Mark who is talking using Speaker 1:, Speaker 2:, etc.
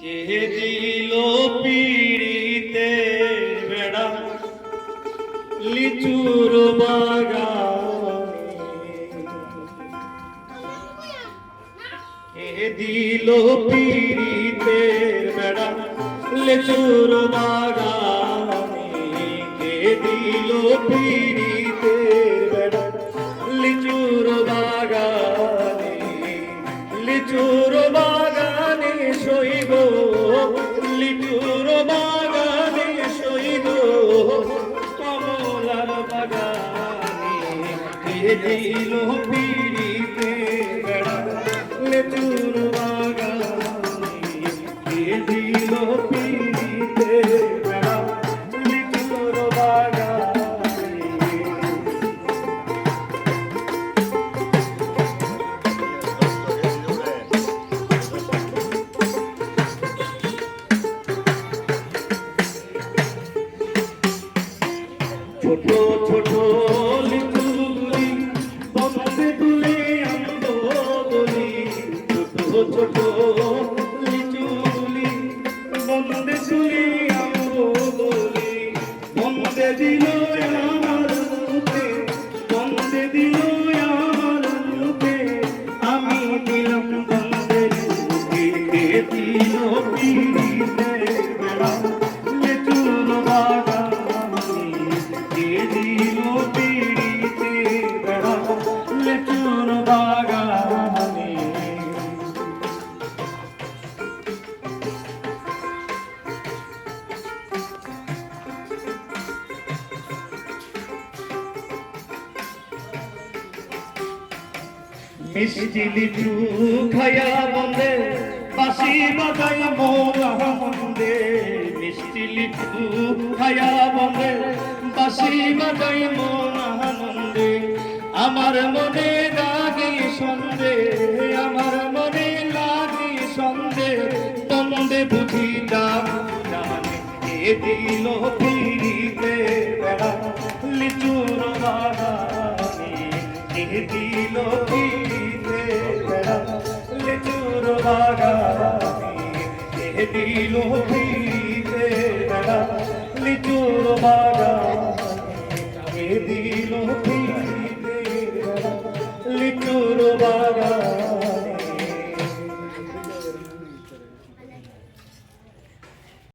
Speaker 1: কে দিল পিড়িতে বেড়া? লিচুর বাগানে। কে দিল পিড়িতে বেড়া? লিচুর বাগানে। কে দিল পিড়িতে কে দিল পিড়িতে বেড়া বাগানে কে দিল পিড়িতে বেড়া বাগানে ছোট ছোট ছোট ছোট লিচুগুলি বন্ধে তুলে আনব বলি বন্ধে দিল আমার মুখে বন্ধে দিল আমার মুখে আমি দিলাম বন্ধের মুখে দিল পিড়িতে মিষ্টি লিচু খায়া বন্দে বাসি বাজাই মোরা বন্দে। মিষ্টি লিচু খায়া বন্দে বাসি বাজাই মোরা আনন্দে আমার মনে লাগে সন্দে আমার মনে লাগে সন্দে বন্দে বুঝি জানে এ দিল ফিরিতে বেড়া লিচুর বাগানে কে দিল দিল দিতে বেড়া লিচুর বাগান দিল দিতে